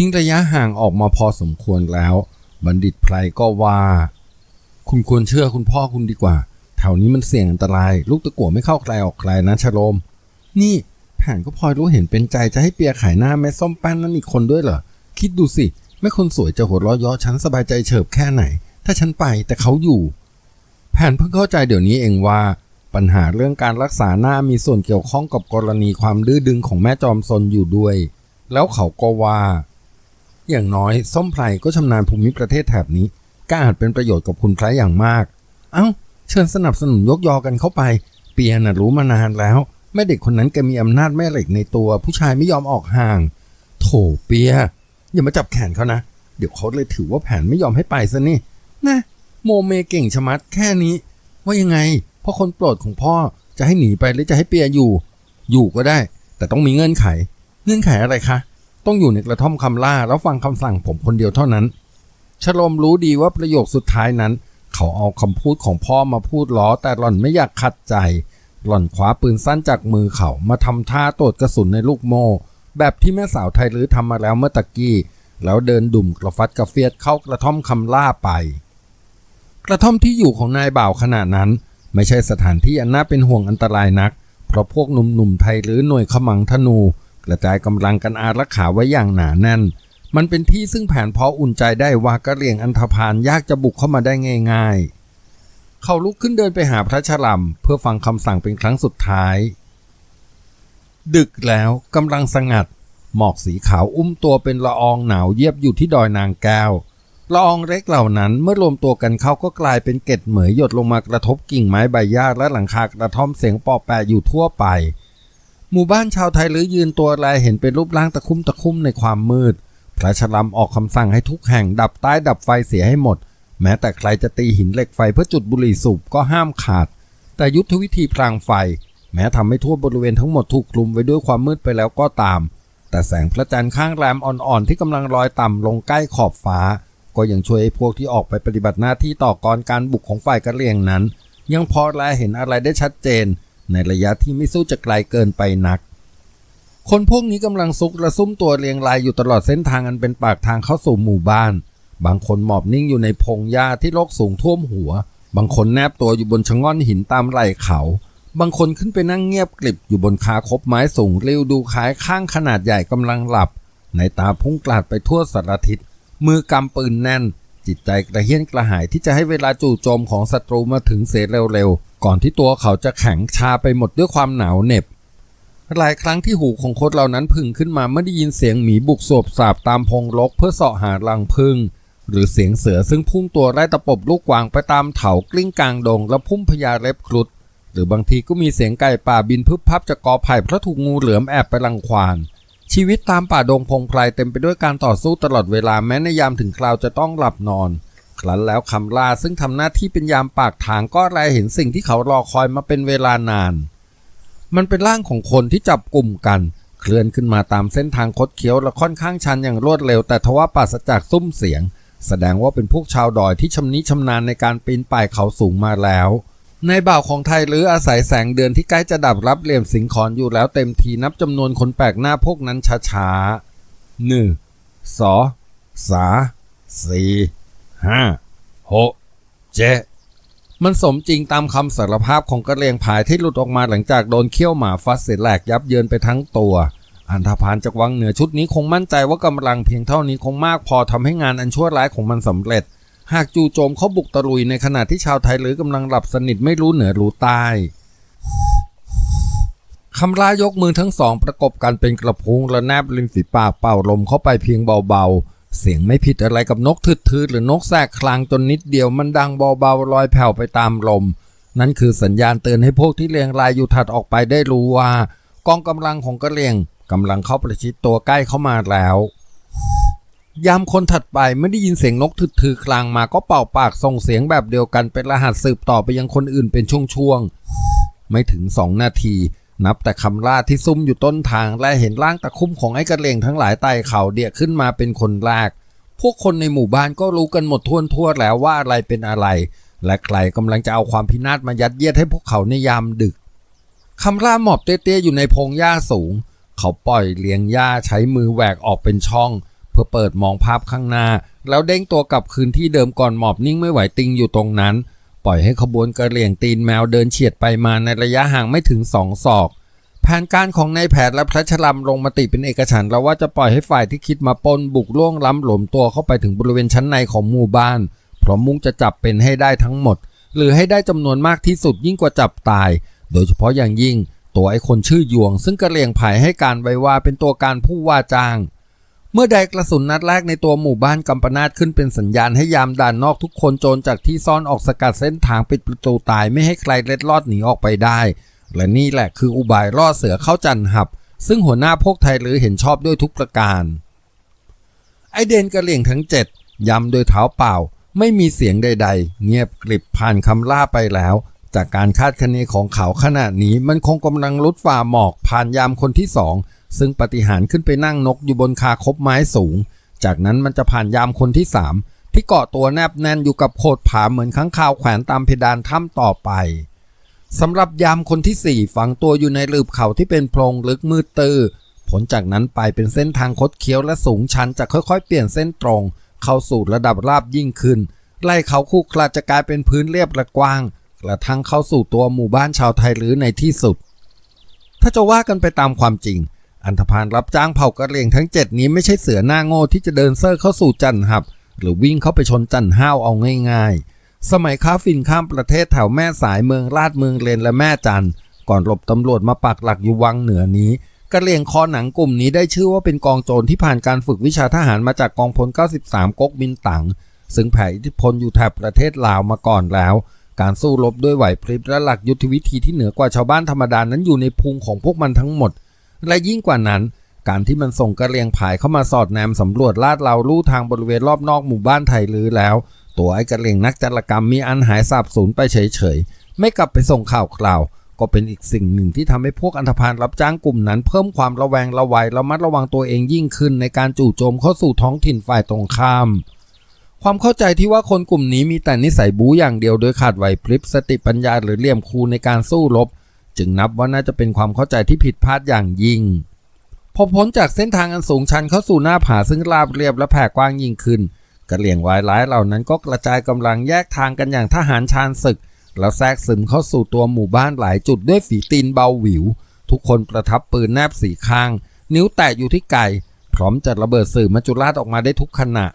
ทิ้งระยะห่างออกมาพอสมควรแล้ว บัณฑิตไพรก็ว่า คุณควรเชื่อคุณพ่อคุณดีกว่าแถวนี้มันเสี่ยงอันตราย ลูกตะกั่วไม่เข้าใครออกใครนะชโลม นี่แผนก็พลอยรู้เห็นเป็นใจจะให้เปียขายหน้าแม่ส้มแป้นนั่นอีกคนด้วยเหรอ คิดดูสิแม่คนสวยจะหัวเราะยาะฉันสบายใจเฉิบแค่ไหน ถ้าฉันไปแต่เขาอยู่ แผนเพิ่งเข้าใจเดี๋ยวนี้เองว่า ปัญหาเรื่องการรักษาหน้ามีส่วนเกี่ยวข้องกับกรณีความดื้อดึงของแม่จอมซนอยู่ด้วย แล้วเขาก็ว่า อย่างน้อยส้มไพรก็ชำนาญภูมิประเทศแถบนี้ก็อาจเป็นประโยชน์กับคุณไพรอย่างมาก เอ้า เชิญสนับสนุนยกยอกันเข้าไป เปียน่ะรู้มานานแล้วแม่เด็กคนนั้นแกมีอำนาจแม่เหล็กในตัว ผู้ชายไม่ยอมออกห่าง โถเปีย อย่ามาจับแขนเขานะ เดี๋ยวเขาเลยถือว่าแผนไม่ยอมให้ไปซะนี่นะโมเมเก่งชะมัดแค่นี้ ว่ายังไงพ่อคนโปรดของพ่อจะให้หนีไปหรือจะให้เปียอยู่ อยู่ก็ได้ แต่ต้องมีเงื่อนไข เงื่อนไขอะไรคะ ต้องอยู่ในกระท่อมคำล่าแล้วฟังคำสั่งผมคนเดียวเท่านั้น ชโลมรู้ดีว่าประโยคสุดท้ายนั้น เขาเอาคำพูดของพ่อมาพูดล้อ แต่หล่อนไม่อยากขัดใจ หล่อนคว้าปืนสั้นจากมือเขามาทำท่าตรวจกระสุนในลูกโมแบบที่แม่สาวไทยลือทำมาแล้วเมื่อตะกี้ แล้วเดินดุ่มกระฟัดกระเฟียดเข้ากระท่อมคำล่าไป กระท่อมที่อยู่ของนายบ่าวขณะนั้น ไม่ใช่สถานที่อันน่าเป็นห่วงอันตรายนัก เพราะพวกหนุ่มๆไทยหรือหน่วยขมังธนู กระจายกำลังกันอารักขาไว้อย่างหนาแน่น มันเป็นที่ซึ่งแผนเพออุ่นใจได้ว่ากระเหลี่ยงอันธพาลยากจะบุกเข้ามาได้ง่าย ๆ เขาลุกขึ้นเดินไปหาพระชลัมเพื่อฟังคำสั่งเป็นครั้งสุดท้าย ดึกแล้วกำลังสงัด หมอกสีขาวอุ้มตัวเป็นละอองหนาวเยียบอยู่ที่ดอยนางแก้วละอองเล็กเหล่านั้นเมื่อรวมตัวกันเข้าก็กลายเป็นเกล็ดเหมยหยดลงมากระทบกิ่งไม้ใบหญ้าและหลังคากระท่อมเสียงปอแปะอยู่ทั่วไป หมู่บ้านชาวไทยหรือยืนตัวแลเห็นเป็นรูปร่างตะคุ่มตะคุ่มในความมืด พระชลัมออกคำสั่งให้ทุกแห่งดับใต้ดับไฟเสียให้หมด แม้แต่ใครจะตีหินเหล็กไฟเพื่อจุดบุหรี่สูบก็ห้ามขาด แต่ยุทธวิธีพรางไฟ แม้ทำให้ทั่วบริเวณทั้งหมดถูกคลุมไว้ด้วยความมืดไปแล้วก็ตาม แต่แสงพระจันทร์ข้างแรมอ่อนๆที่กำลังลอยต่ำลงใกล้ขอบฟ้า ก็ยังช่วยให้พวกที่ออกไปปฏิบัติหน้าที่ต่อกรการบุกของฝ่ายกะเหรี่ยงนั้น ยังพอแลเห็นอะไรได้ชัดเจน ในระยะที่ไม่สู้จะไกลเกินไปนัก คนพวกนี้กำลังซุกระซุ่มตัวเรียงรายอยู่ตลอดเส้นทางอันเป็นปากทางเข้าสู่หมู่บ้าน บางคนหมอบนิ่งอยู่ในพงหญ้าที่รกสูงท่วมหัว บางคนแนบตัวอยู่บนชะง่อนหินตามไหล่เขา บางคนขึ้นไปนั่งเงียบกลิบอยู่บนคาคบไม้สูงเรียวดูคล้ายข้างขนาดใหญ่กำลังหลับ ในตาพุ่งกลาดไปทั่วสารทิศมือกำปืนแน่นจิตใจกระเฮี้ยนกระหายที่จะให้เวลาจู่โจมของศัตรูมาถึงเสียเร็ว ก่อนที่ตัวเขาจะแข็งชาไปหมดด้วยความหนาวเหน็บ หลายครั้งที่หูของคนเหล่านั้นพึ่งขึ้นมาเมื่อได้ยินเสียงหมีบุกสวบสาบตามพงรกเพื่อเสาะหารังพึ่งหรือเสียงเสือซึ่งพุ่งตัวไล่ตะปบลูกกวางไปตามเถากลิ้งกลางดง และพุ่มพญาเล็บครุฑหรือบางทีก็มีเสียงไก่ป่าบินพึบพับจากกอไผ่เพราะถูกงูเหลือมแอบไปรังควาน ชีวิตตามป่าดงพงไพรเต็มไปด้วยการต่อสู้ตลอดเวลาแม้ในยามถึงคราวจะต้องหลับนอน ครั้นแล้วคำลาซึ่งทำหน้าที่เป็นยามปากทางก็แลเห็นสิ่งที่เขารอคอยมาเป็นเวลานาน มันเป็นร่างของคนที่จับกลุ่มกัน เคลื่อนขึ้นมาตามเส้นทางคดเคี้ยวและค่อนข้างชันอย่างรวดเร็ว แต่ทว่าปราศจากซุ้มเสียง แสดงว่าเป็นพวกชาวดอยที่ชำนิชำนาญในการปีนป่ายเขาสูงมาแล้วในบ่าวของไทยหรืออาศัยแสงเดือนที่ใกล้จะดับรับเหลี่ยมสิงขอนอยู่แล้วเต็มทีนับจำนวนคนแปลกหน้าพวกนั้นช้าๆหนึ่งสองสามสี่ ห้าหกเจ็ดมันสมจริงตามคำสารภาพของกระเลียงผายที่หลุดออกมาหลังจากโดนเขี้ยวหมาฟัดเสียแหลกยับเยินไปทั้งตัว อันธพาลจากวังเหนือชุดนี้คงมั่นใจว่ากำลังเพียงเท่านี้คงมากพอทำให้งานอันชั่วร้ายของมันสำเร็จ หากจู่โจมเขาบุกตะลุยในขณะที่ชาวไทยหรือกำลังหลับสนิทไม่รู้เหนือรู้ใต้คำรายกมือทั้งสองประกบกันเป็นกระพุ้งและแนบริมฝีปากเป่าลมเข้าไปเพียงเบาๆ เสียงไม่ผิดอะไรกับนกทืดๆหรือนกแสกคลางจนนิดเดียวมันดังเบาๆลอยแผ่วไปตามลม นั่นคือสัญญาณเตือนให้พวกที่เรียงรายอยู่ถัดออกไปได้รู้ว่า กองกำลังของกระเลียงกำลังเข้าประชิดตัวใกล้เข้ามาแล้ว ยามคนถัดไปไม่ได้ยินเสียงนกถือๆคลางมาก็เป่าปากส่งเสียงแบบเดียวกันเป็นรหัสสืบต่อไปยังคนอื่นเป็นช่วงๆไม่ถึงสองนาที นับแต่คำล่าที่ซุ่มอยู่ต้นทางและเห็นร่างตะคุ่มของไอ้กระเลงทั้งหลายไต่เขาเดี่ยขึ้นมาเป็นคนแรก พวกคนในหมู่บ้านก็รู้กันหมดทั่วทั่วแล้วว่าอะไรเป็นอะไร และใครกำลังจะเอาความพินาศมายัดเยียดให้พวกเขาในยามดึกคำล่าหมอบเตี้ยๆอยู่ในพงหญ้าสูง เขาปล่อยเลี้ยงหญ้าใช้มือแหวกออกเป็นช่อง เพื่อเปิดมองภาพข้างหน้า แล้วเด้งตัวกลับคืนที่เดิมก่อนหมอบนิ่งไม่ไหวติงอยู่ตรงนั้น ปล่อยให้ขบวนกระเหลี่ยงตีนแมวเดินเฉียดไปมาในระยะห่างไม่ถึงสองศอกแผนการของนายแผนและพระชลัมลงมติเป็นเอกฉันท์แล้วว่าจะปล่อยให้ฝ่ายที่คิดมาปนบุกล่วงล้ำหลมตัวเข้าไปถึงบริเวณชั้นในของหมู่บ้าน เพราะมุ่งจะจับเป็นให้ได้ทั้งหมด หรือให้ได้จำนวนมากที่สุดยิ่งกว่าจับตาย โดยเฉพาะอย่างยิ่ง ตัวไอ้คนชื่อยวง ซึ่งกระเหลี่ยงไผ่ให้การไว้ว่าเป็นตัวการผู้ว่าจ้าง มื่อใดกระสุนนัดแรกในตัวหมู่บ้านกำปนาตขึ้นเป็นสัญญาณให้ยามด่านนอกทุกคนโจรจากที่ซ่อนออกสกัดเส้นทางปิดประตูตายไม่ให้ใครเล็ดลอดหนีออกไปได้ และนี่แหละคืออุบายล่อเสือเข้าจันหับ ซึ่งหัวหน้าพวกไทยหรือเห็นชอบด้วยทุกประการ ไอเดนกระเหลี่ยงทั้งเจ็ดย้ำโดยเท้าเปล่า ไม่มีเสียงใด ๆ เงียบกริบผ่านคำล่าไปแล้ว จากการคาดคะเนของเขาขณะนี้มันคงกำลังลุดฝ่าหมอกผ่านยามคนที่สอง ซึ่งปฏิหารขึ้นไปนั่งนกอยู่บนคาคบไม้สูง จากนั้นมันจะผ่านยามคนที่สามที่เกาะตัวแนบแน่นอยู่กับโขดผาเหมือนข้างคาวแขวนตามเพดานถ้ำต่อไปสำหรับยามคนที่สี่ฝังตัวอยู่ในหลืบเขาที่เป็นโพรงลึกมืดตื้อผลจากนั้นไปเป็นเส้นทางคดเคี้ยวและสูงชันจะค่อยๆ เปลี่ยนเส้นตรง เข้าสู่ระดับราบยิ่งขึ้น ไล่เขาคู่คลาจะกลายเป็นพื้นเรียบและกว้างกระทั่งเข้าสู่ตัวหมู่บ้านชาวไทยหรือในที่สุด ถ้าจะว่ากันไปตามความจริง อันธพาลรับจ้างเผ่ากระเหลี่ยงทั้งเจ็ดนี้ไม่ใช่เสือหน้าโง่ที่จะเดินเซอร์เข้าสู่จันหับ หรือวิ่งเข้าไปชนจันห้าวเอาง่ายๆ สมัยค้าฟินข้ามประเทศแถวแม่สายเมืองลาดเมืองเลนและแม่จันก่อนหลบตำรวจมาปักหลักอยู่วังเหนือนี้กระเหลี่ยงคอหนังกลุ่มนี้ได้ชื่อว่าเป็นกองโจรที่ผ่านการฝึกวิชาทหารมาจากกองพล 93 ก๊กมินตังซึ่งแผ่อิทธิพลอยู่แถบประเทศลาวมาก่อนแล้ว การสู้รบด้วยไหวพริบและหลักยุทธวิธีที่เหนือกว่าชาวบ้านธรรมดานั้นอยู่ในพุงของพวกมันทั้งหมด และยิ่งกว่านั้น การที่มันส่งกระเลียงผายเข้ามาสอดแนมสำรวจลาดเราลู่ทางบริเวณรอบนอกหมู่บ้านไทยลือแล้ว ตัวไอ้กระเลียงนักจารกรรมมีอันหายสาบสูญไปเฉยๆ ไม่กลับไปส่งข่าวคราว ก็เป็นอีกสิ่งหนึ่งที่ทำให้พวกอันธพาลรับจ้างกลุ่มนั้น เพิ่มความระแวงระไวระมัดระวังตัวเองยิ่งขึ้น ในการจู่โจมเข้าสู่ท้องถิ่นฝ่ายตรงข้ามความเข้าใจที่ว่าคนกลุ่มนี้มีแต่นิสัยบู๊อย่างเดียวโดยขาดไหวพริบสติปัญญาหรือเหลี่ยมคูในการสู้รบ จึงนับว่าน่าจะเป็นความเข้าใจที่ผิดพลาดอย่างยิ่ง พอพ้นจากเส้นทางอันสูงชันเข้าสู่หน้าผาซึ่งราบเรียบและแผ่กว้างยิ่งขึ้นกระเหลี่ยงวายร้ายเหล่านั้นก็กระจายกำลังแยกทางกันอย่างทหารชาญศึก แล้วแทรกซึมเข้าสู่ตัวหมู่บ้านหลายจุดด้วยฝีตีนเบาหวิว ทุกคนประทับปืนแนบสีข้าง นิ้วแตะอยู่ที่ไก่พร้อมจะระเบิดสื่อมัจจุราชออกมาได้ทุกขณะ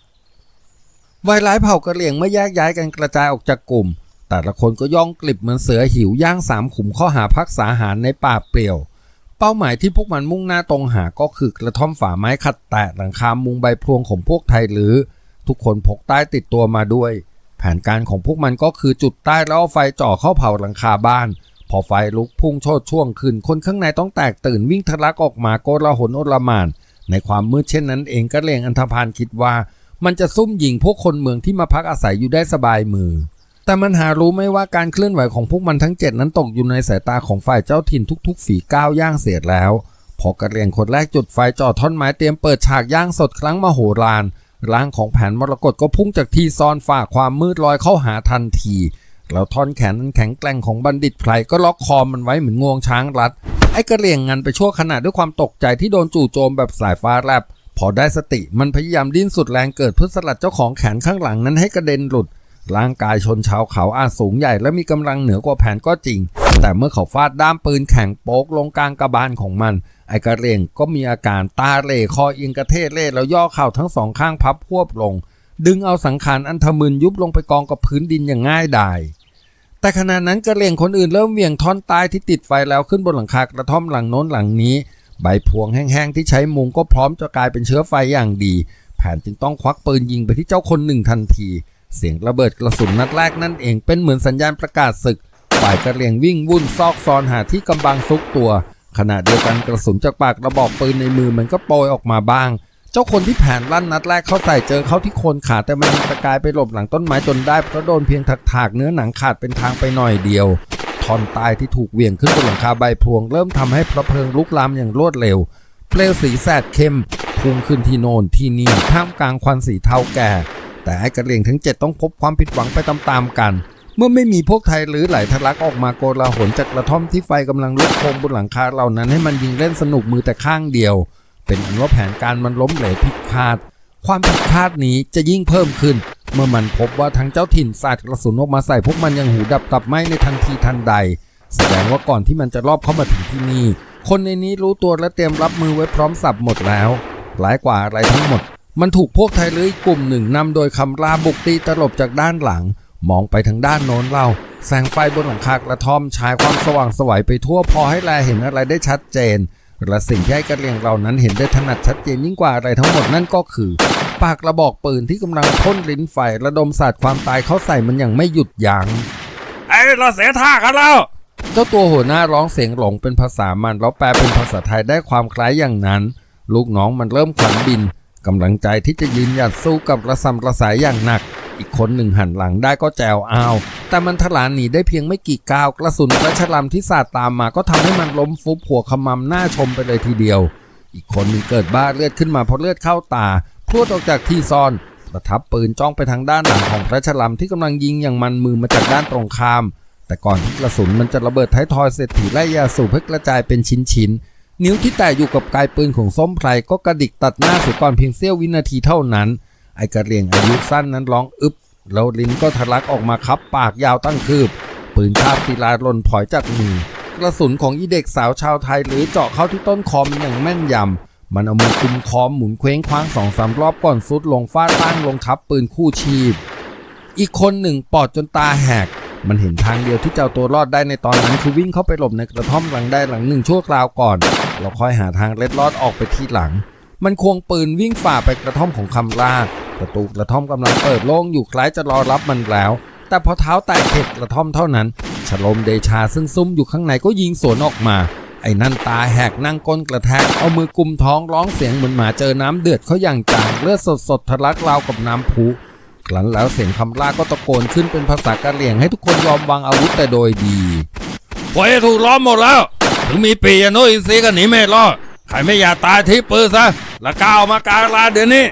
วายร้ายเผ่ากระเหลี่ยงไม่แยกย้ายกันกระจายออกจากกลุ่ม แต่ละคนก็ย่องกลิบเหมือนเสือหิวย่างสามขุมข้อหาพักษาหารในป่าเปลี่ยว เป้าหมายที่พวกมันมุ่งหน้าตรงหาก็คือกระท่อมฝาไม้ขัดแตะหลังคามุงใบพลวงของพวกไทยหรือ ทุกคนพกใต้ติดตัวมาด้วย แผนการของพวกมันก็คือจุดใต้แล้วเอาไฟจ่อเข้าเผาหลังคาบ้าน พอไฟลุกพุ่งโชดช่วงขึ้นคนข้างในต้องแตกตื่นวิ่งทะลักออกมาโกลาหลโอลหมาน ในความมืดเช่นนั้นเองก็เลงอันธพาลคิดว่า มันจะซุ่มยิงพวกคนเมืองที่มาพักอาศัยอยู่ได้สบายมือ แต่มันหารู้ไม่ว่าการเคลื่อนไหวของพวกมันทั้งเจ็ดนั้นตกอยู่ในสายตาของฝ่ายเจ้าถิ่นทุกๆ ฝีก้าวย่างเสียแล้ว พอกระเรียงคนแรกจุดไฟจ่อท่อนไม้เตรียมเปิดฉากย่างสดครั้งมโหฬารร่างของแผนมรกตก็พุ่งจากที่ซ่อนฝ่าความมืดลอยเข้าหาทันที แล้วท่อนแขนนั้นแข็งแกร่งของบัณฑิตไพรก็ล็อกคอมันไว้เหมือนงวงช้างรัด ไอ้กระเหลี่ยงงันไปชั่วขณะด้วยความตกใจที่โดนจู่โจมแบบสายฟ้าแลบพอได้สติมันพยายามดิ้นสุดแรงเกิดเพื่อสลัดเจ้าของแขนข้างหลังนั้นให้กระเด็นหลุด ร่างกายชนชาวเขาอาจสูงใหญ่และมีกำลังเหนือกว่าแผนก็จริง แต่เมื่อเขาฟาดด้ามปืนแข็งโป๊กลงกลางกระบาลของมัน ไอ้กระเหลี่ยงก็มีอาการตาเล่คอเอียงกระเทศเล่แล้วย่อเข่าทั้งสองข้างพับพวบลง ดึงเอาสังขารอันทะมึนยุบลงไปกองกับพื้นดินอย่างง่ายดายแต่ขณะนั้นกระเหลี่ยงคนอื่นเริ่มเหวี่ยงท่อนใต้ที่ติดไฟแล้วขึ้นบนหลังคากระท่อมหลังโน้นหลังนี้ ใบพวงแห้งๆที่ใช้มุงก็พร้อมจะกลายเป็นเชื้อไฟอย่างดี แผนจึงต้องควักปืนยิงไปที่เจ้าคนหนึ่งทันที เสียงระเบิดกระสุนนัดแรกนั่นเองเป็นเหมือนสัญญาณประกาศศึก ฝ่ายกระเลียงวิ่งวุ่นซอกซอนหาที่กำบังซุกตัว ขณะเดียวกันกระสุนจากปากระบอกปืนในมือมันก็โปรยออกมาบ้าง เจ้าคนที่แผนลั่นนัดแรกเข้าใส่เจอเข้าที่โคนขาแต่มันยังตะกายไปหลบหลังต้นไม้จนได้เพราะโดนเพียงถักๆเนื้อหนังขาดเป็นทางไปหน่อยเดียวทอนตายที่ถูกเวี่ยงขึ้นบนหลังคาใบพวง เริ่มทำให้พระเพลิงลุกลามอย่างรวดเร็วเปลวสีแสดเข้มพุ่งขึ้นที่โนนที่นี่ท่ามกลางควันสีเทาแก่ แต่ไอ้กระเหลี่ยงทั้งเจ็ดต้องพบความผิดหวังไปตามๆกัน เมื่อไม่มีพวกไทยหรือไหลทะลักออกมาโกลาหลจากกระท่อมที่ไฟกำลังลุกโคมบนหลังคาเหล่านั้นให้มันยิงเล่นสนุกมือแต่ข้างเดียว เป็นอันว่าแผนการมันล้มเหลวผิดคาด ความผิดคาดนี้จะยิ่งเพิ่มขึ้น เมื่อมันพบว่าทั้งเจ้าถิ่นสาดกระสุนออกมาใส่พวกมันยังหูดับตับไหมในทันทีทันใด แสดงว่าก่อนที่มันจะรอบเข้ามาถึงที่นี่คนในนี้รู้ตัวและเตรียมรับมือไว้พร้อมสับหมดแล้วหลายกว่าอะไรทั้งหมด มันถูกพวกไทยลื้อกลุ่มหนึ่งนำโดยคำราบุกตีตลบจากด้านหลัง มองไปทางด้านโน้นเรา แสงไฟบนหลังคากระท่อมฉายความสว่างไสวัยไปทั่วพอให้แลเห็นอะไรได้ชัดเจน และสิ่งที่ให้กระเลียงเรานั้นเห็นได้ถนัดชัดเจนยิ่งกว่าอะไรทั้งหมดนั่นก็คือ ปากกระบอกปืนที่กำลังพ่นลิ้นไฟระดมสาดความตายเข้าใส่มันอย่างไม่หยุดยัง้งไอ้เราเสียท่ากันแล้วเจ้าตัวหัวหน้าร้องเสียงหลงเป็นภาษามันแล้วแปลเป็นภาษาไทยได้ความคล้ายอย่างนั้น ลูกน้องมันเริ่มขวัญบิน กำลังใจที่จะยืนหยัดสู้กับระสำระสายอย่างหนัก อีกคนหนึ่งหันหลังได้ก็แจวอาวแต่มันทลานหนีได้เพียงไม่กี่ก้าวกระสุนและฉลามที่สาดตามมาก็ทำให้มันล้มฟุบหัวขมำหน้าชมไปเลยทีเดียว อีกคนหนึ่งเกิดบ้าเลือดขึ้นมาเพราะเลือดเข้าตาพรวดออกจากที่ซ่อนประทับปืนจ้องไปทางด้านหลังของพระฉลามที่กำลังยิงอย่างมันมือมาจากด้านตรงข้าม แต่ก่อนที่กระสุนมันจะระเบิดท้ายทอยเศรษฐีไล่ยาสูบให้กระจายเป็นชิ้นๆ นิ้วที่แตะอยู่กับกายปืนของส้มไพรก็กระดิกตัดหน้าเสียก่อนเพียงเสี้ยววินาทีเท่านั้น ไอ้กระเรียงอายุสั้นนั้นร้องอึบแล้วลิ้นก็ทะลักออกมาคับปากยาวตั้งคืบ ปืนคาบศิลาหล่นผอยจากมือกระสุนของอีเด็กสาวชาวไทยหรือเจาะเข้าที่ต้นคอมอย่างแม่นยำ มันเอามือกุมคอมหมุนเคว้งคว้างสองสามรอบก่อนซุดลงฟาดล่างลงทับปืนคู่ชีพ อีกคนหนึ่งปอดจนตาแหก มันเห็นทางเดียวที่จะเอาตัวรอดได้ในตอนนั้นคือวิ่งเข้าไปหลบในกระท่อมหลังได้หลังหนึ่งชั่วคราวก่อน เราค่อยหาทางเล็ดลอดออกไปที่หลัง มันควงปืนวิ่งฝ่าไปกระท่อมของคำล่าประตูกระท่อมกำลังเปิดโล่งอยู่คล้ายจะรอรับมันแล้ว แต่พอเท้าแตะเข็ดกระท่อมเท่านั้น ฉลมเดชาซึ่งซุ่มอยู่ข้างในก็ยิงสวนออกมาไอ้นั่นตาแหกนั่งก้นกระแทก เอามือกุมท้องร้องเสียงเหมือนหมาเจอน้ำเดือดเขาอย่างจังเลือดสดๆทะลักราวกับน้ำพุ ครั้นแล้วเสียงคำล่าก็ตะโกนขึ้นเป็นภาษากะเหรี่ยงให้ทุกคนยอมวางอาวุธแต่โดยดีพวยถูกล้อมหมดแล้ว ถึงมีปียโนอินทรีก็หนีไม่รอดใครไม่อยากตายที่ปืนซะแล้วก้าวมากลางลานเดี๋ยวนี้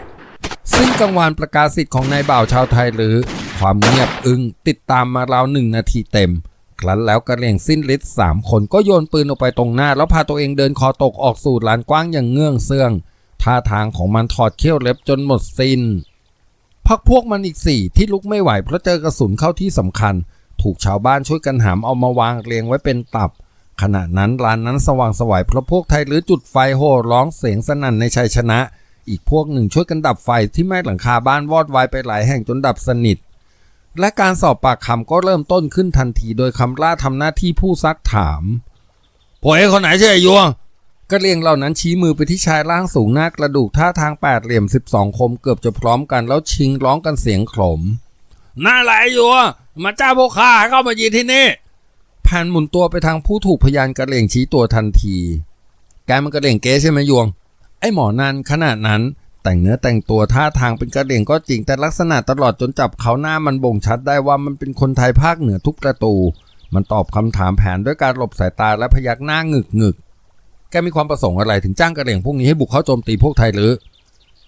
ซึ่งกังวานประกาศสิทธิ์ของนายบ่าวชาวไทยหรือ ความเงียบอึงติดตามมาราวหนึ่งนาทีเต็ม ครั้นแล้วกระเหรี่ยงสิ้นฤทธิ์สามคนก็โยนปืนออกไปตรงหน้า แล้วพาตัวเองเดินคอตกออกสู่ลานกว้างอย่างเงื่องเสื่องท่าทางของมันถอดเขี้ยวเล็บจนหมดสิน้น พักพวกมันอีกสี่ที่ลุกไม่ไหวเพราะเจอกระสุนเข้าที่สำคัญ ถูกชาวบ้านช่วยกันหามเอามาวางเรียงไว้เป็นตับ ขณะนั้นร้านนั้นสว่างสวัยเพราะพวกไทยหรือจุดไฟโห่ร้องเสียงสนั่นในชัยชนะ อีกพวกหนึ่งช่วยกันดับไฟที่ไหม้หลังคาบ้านวอดวายไปหลายแห่งจนดับสนิท และการสอบปากคำก็เริ่มต้นขึ้นทันที โดยคำล่าทำหน้าที่ผู้ซักถามพวยคนไหนชื่อไอ้ยวง กระเลียงเหล่านั้นชี้มือไปที่ชายร่างสูงหน้ากระดูกท่าทางแปดเหลี่ยม12คมเกือบจะพร้อมกันแล้วชิงร้องกันเสียงโขลมนั่นแหลอยวงมาจ้าพวกข้าเข้ามายิงที่นี่แผนหมุนตัวไปทางผู้ถูกพยานกระเลียงชี้ตัวทันทีแกมันกระเลียงเก๊ใช่ไหมยวง ไอหมอนันขนาดนั้นแต่งเนื้อแต่งตัวท่าทางเป็นกระเลี่ยงก็จริงแต่ลักษณะตลอดจนจับเขาหน้ามันบ่งชัดได้ว่ามันเป็นคนไทยภาคเหนือทุกประตู มันตอบคำถามแผนด้วยการหลบสายตาและพยักหน้างึกงึก แกมีความประสงค์อะไรถึงจ้างกระเหลี่ยงพวกนี้ให้บุกเข้าโจมตีพวกไทยหรือ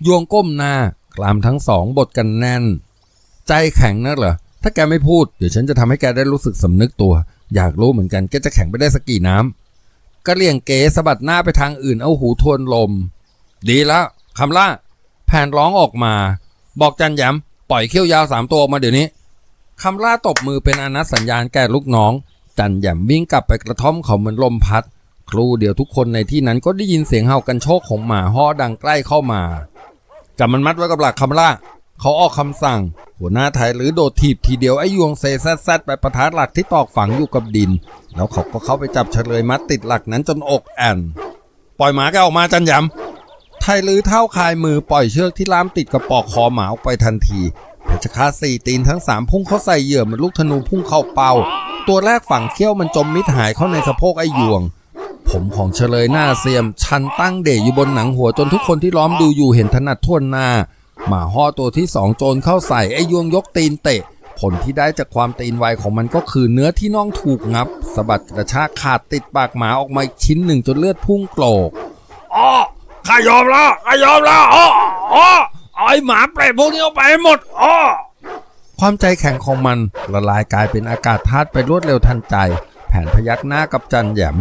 ยวงก้มหน้ากลามทั้งสองบดกันแน่น ใจแข็งนักเหรอ ถ้าแกไม่พูดเดี๋ยวฉันจะทำให้แกได้รู้สึกสำนึกตัว อยากรู้เหมือนกันแกจะแข็งไปได้สักกี่น้ำกระเหลี่ยงเก๋สะบัดหน้าไปทางอื่นเอาหูทวนลม ดีแล้วคำล่า แผ่นร้องออกมา บอกจันยำปล่อยเขี้ยวยาวสามตัวออกมาเดี๋ยวนี้คำล่าตบมือเป็นอนัตสัญญาณแก่ลูกน้อง จันยำวิ่งกลับไปกระท่อมเขาเหมือนลมพัด ครูเดียวทุกคนในที่นั้นก็ได้ยินเสียงเห่ากันโชคของหมาห่อดังใกล้เข้ามาจับมันมัดไว้กับหลักคำล่าเขาออกคำสั่ง หัวหน้าไทยหรือโดดถีบทีเดียวไอ้ยวงเซแซดแซดไปประทัดหลักที่ตอกฝังอยู่กับดิน แล้วเขาก็เข้าไปจับเฉลยมัดติดหลักนั้นจนอกแอนปล่อยหมาแกออกมาจันยำไทยลือเท้าคายมือปล่อยเชือกที่ล่ามติดกับปอกคอหมาออกไปทันทีเพชฌฆาตสี่ตีนทั้งสามพุ่งเข้าใส่เหยื่อมือนลูกธนูพุ่งเข้าเป้า ตัวแรกฝั่งเขี้ยวมันจมมิดหายเข้าในสะโพกไอ้ยวง ผมของเฉลยหน้าเสียม ชันตั้งเด่อยู่บนหนังหัวจนทุกคนที่ล้อมดูอยู่เห็นถนัดท่วหน้า หมาห่อตัวที่สองโจรเข้าใส่ไอ้ยวงยกตีนเตะ ผลที่ได้จากความตีนไวของมันก็คือเนื้อที่น่องถูกงับสะบัดกระชากขาดติดปากหมาออกมาอีกชิ้นหนึ่งจนเลือดพุ่งโกรกอ๋อข้ายอมแล้วข้ายอมแล้วอ๋ออ๋อไอ้หมาเปรตพวกนี้เอาไปหมดอ๋อความใจแข็งของมันละลายกลายเป็นอากาศธาตุไปรวดเร็วทันใจ แผนพยักหน้ากับจันแหยม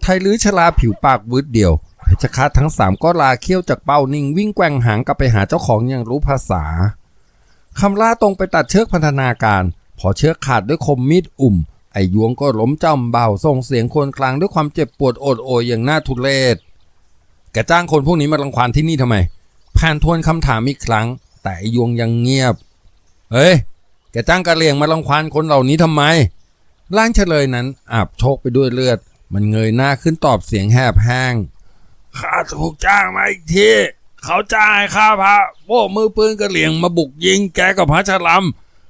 ไทยลื้อชลาผิวปากวืดเดียวเพชรฆาตทั้งสามก็ลาเขี้ยวจากเป้านิ่งวิ่งแกว่งหางกลับไปหาเจ้าของอย่างรู้ภาษาคำล่าตรงไปตัดเชือกพันธนาการ พอเชือกขาดด้วยคมมีดอุ่ม ไอ้ยวงก็ล้มจำเบาส่งเสียงครวรครางด้วยความเจ็บปวดโอดโอยอย่างน่าทุเรศแกจ้างคนพวกนี้มารังควานที่นี่ทำไมแพนทวนคำถามอีกครั้ง แต่ไอ้ยวงยังเงียบ เฮ้ย แกจ้างกะเหลี่ยงมารังควานคนเหล่านี้ทำไม ร่างเฉลยนั้นอาบโชกไปด้วยเลือด มันเงยหน้าขึ้นตอบเสียงแหบแห้งข้าถูกจ้างมาอีกทีเขาจ้างให้ข้าพาพวกมือปืนกระเหลี่ยงมาบุกยิงแกกับพระชลัม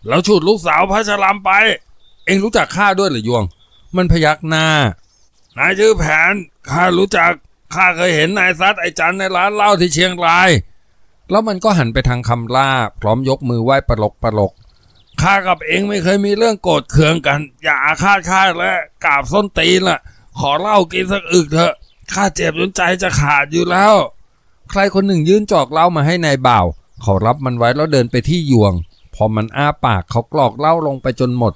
แล้วฉุดลูกสาวพระชลัมไป เองรู้จักข้าด้วยหรือยวง มันพยักหน้านายชื่อแผนข้ารู้จักข้าเคยเห็นนายซัดไอจันในร้านเหล้าที่เชียงราย แล้วมันก็หันไปทางคำล่า พร้อมยกมือไหว้ประลกปลก ข้ากับเองไม่เคยมีเรื่องโกรธเคืองกัน อย่าอาฆาตข้าและกราบส้นตีนล่ะ ขอเหล้ากินสักอึกเถอะข้าเจ็บจนใจจะขาดอยู่แล้ว ใครคนหนึ่งยื่นจอกเหล้ามาให้นายบ่าวเขารับมันไว้แล้วเดินไปที่ยวง พอมันอ้าปากเขากรอกเหล้าลงไปจนหมด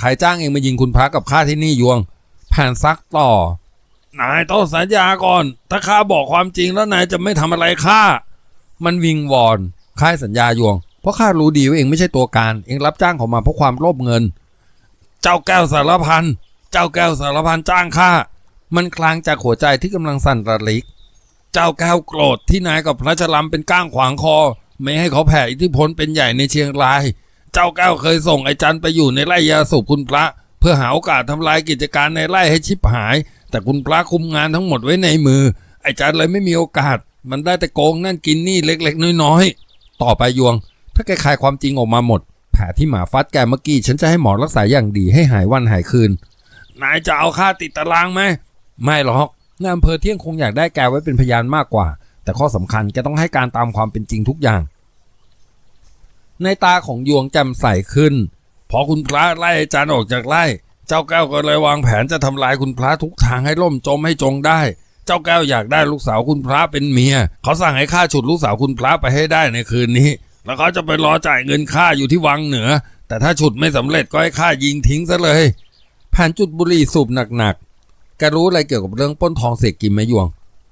ใครจ้างเองมายิงคุณพระกับข้าที่นี่ยวงแผ่นซักต่อ นายต้องสัญญาก่อน ถ้าข้าบอกความจริงแล้วนายจะไม่ทำอะไรข้ามันวิงวอนค่ายสัญญายวง เพราะข้ารู้ดีว่าเองไม่ใช่ตัวการ เองรับจ้างเขามาเพราะความโลภเงิน เจ้าแก้วสารพัน เจ้าแก้วสารพันจ้างข้า มันคลางจากหัวใจที่กำลังสั่นระลิก เจ้าแก้วโกรธที่นายกับพระชลัมเป็นก้างขวางคอ ไม่ให้เขาแผ่อิทธิพลเป็นใหญ่ในเชียงราย เจ้าแก้วเคยส่งไอ้จันไปอยู่ในไร่ยาสูบคุณพระ เพื่อหาโอกาสทำลายกิจการในไร่ให้ชิบหาย แต่คุณพระคุมงานทั้งหมดไว้ในมือ ไอ้จันเลยไม่มีโอกาส มันได้แต่โกงนั่นกินนี่เล็ก ๆ น้อยๆ ต่อไปยวง ถ้าแกคายความจริงออกมาหมด แผลที่หมาฟัดแกเมื่อกี้ฉันจะให้หมอรักษาอย่างดีให้หายวันหายคืน นายจะเอาข้าติดตารางไหม ไม่หรอกนายอำเภอเที่ยงคงอยากได้แกไว้เป็นพยานมากกว่า แต่ข้อสำคัญแกต้องให้การตามความเป็นจริงทุกอย่าง ในตาของยวงแจ่มใสขึ้น พอคุณพระไล่อ้จันออกจากไร่เจ้าแก้วก็เลยวางแผนจะทำลายคุณพระทุกทางให้ล่มจมให้จงได้เจ้าแก้วอยากได้ลูกสาวคุณพระเป็นเมีย เขาสั่งให้ข้าฉุดลูกสาวคุณพระไปให้ได้ในคืนนี้ แล้วเขาจะไปรอจ่ายเงินค่าอยู่ที่วังเหนือ แต่ถ้าฉุดไม่สำเร็จก็ให้ข้ายิงทิ้งซะเลยแผนจุดบุหรี่สูบหนักๆแกรู้อะไรเกี่ยวกับเรื่องป้นทองเสกกิมไหมยวง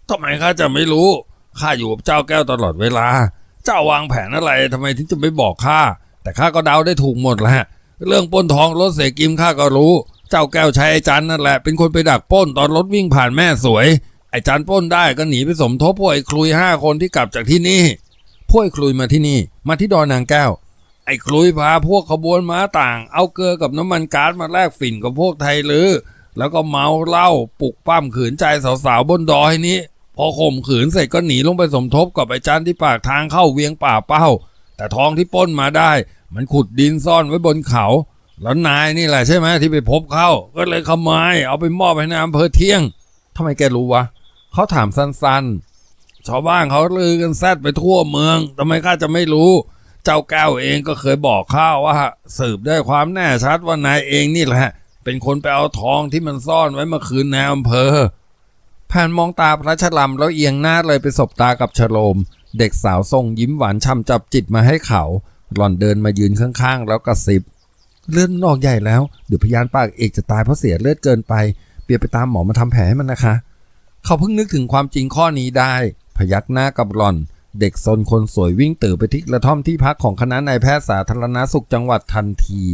ทำไมข้าจะไม่รู้ข้าอยู่กับเจ้าแก้วตลอดเวลา เจ้าวางแผนอะไรทำไมถึงจะไม่บอกข้าแต่ข้าก็เดาได้ถูกหมดแหละเรื่องป้นทองรถเสกิมข้าก็รู้ เจ้าแก้วใช้ไอ้จันนั่นแหละเป็นคนไปดักป้นตอนรถวิ่งผ่านแม่สวย ไอ้จันป้นได้ก็หนีไปสมทบพวกไอ้คลุยห้าคนที่กลับจากที่นี่ พวกไอ้คลุยมาที่นี่มาที่ดอยนางแก้ว ไอ้คลุยพาพวกขบวนม้าต่าง เอาเกลือกับน้ำมันก๊าซมาแลกฝิ่นกับพวกไทยลือแล้วก็เมาเหล้าปลุกปั้มขืนใจสาวๆบนดอยนี้ พอข่มขืนเสร็จก็หนีลงไปสมทบกับไอ้จันที่ปากทางเข้าเวียงป่าเป้า แต่ทองที่ป้นมาได้ มันขุดดินซ่อนไว้บนเขา แล้วนายนี่แหละใช่ไหมที่ไปพบเขาก็เลยขโมยเอาไปมอบให้ในอำเภอเที่ยงทำไมแกรู้วะเขาถามสั้น ชาวบ้านเขาลือกันแซดไปทั่วเมืองทำไมข้าจะไม่รู้ เจ้าแก้วเองก็เคยบอกข้าว่า สืบได้ความแน่ชัดว่านายเองนี่แหละ เป็นคนไปเอาทองที่มันซ่อนไว้เมื่อคืนในอำเภอๆผ่นมองตาพระชลำแล้วเอียงหน้าเลยไปสบตากับชโลม เด็กสาวทรงยิ้มหวานช่ำจับจิตมาให้เขาหล่อนเดินมายืนข้างๆ แล้วกระซิบ เลือดนอกใหญ่แล้ว เดี๋ยวพยานปากเอกจะตายเพราะเสียเลือดเกินไป เปียไปตามหมอมาทำแผลให้มันนะคะ เขาเพิ่งนึกถึงความจริงข้อนี้ได้ พยักหน้ากับหล่อน เด็กซนคนสวยวิ่งตื่นไปที่กระท่อมที่พักของคณะนายแพทย์สาธารณสุขจังหวัดทันที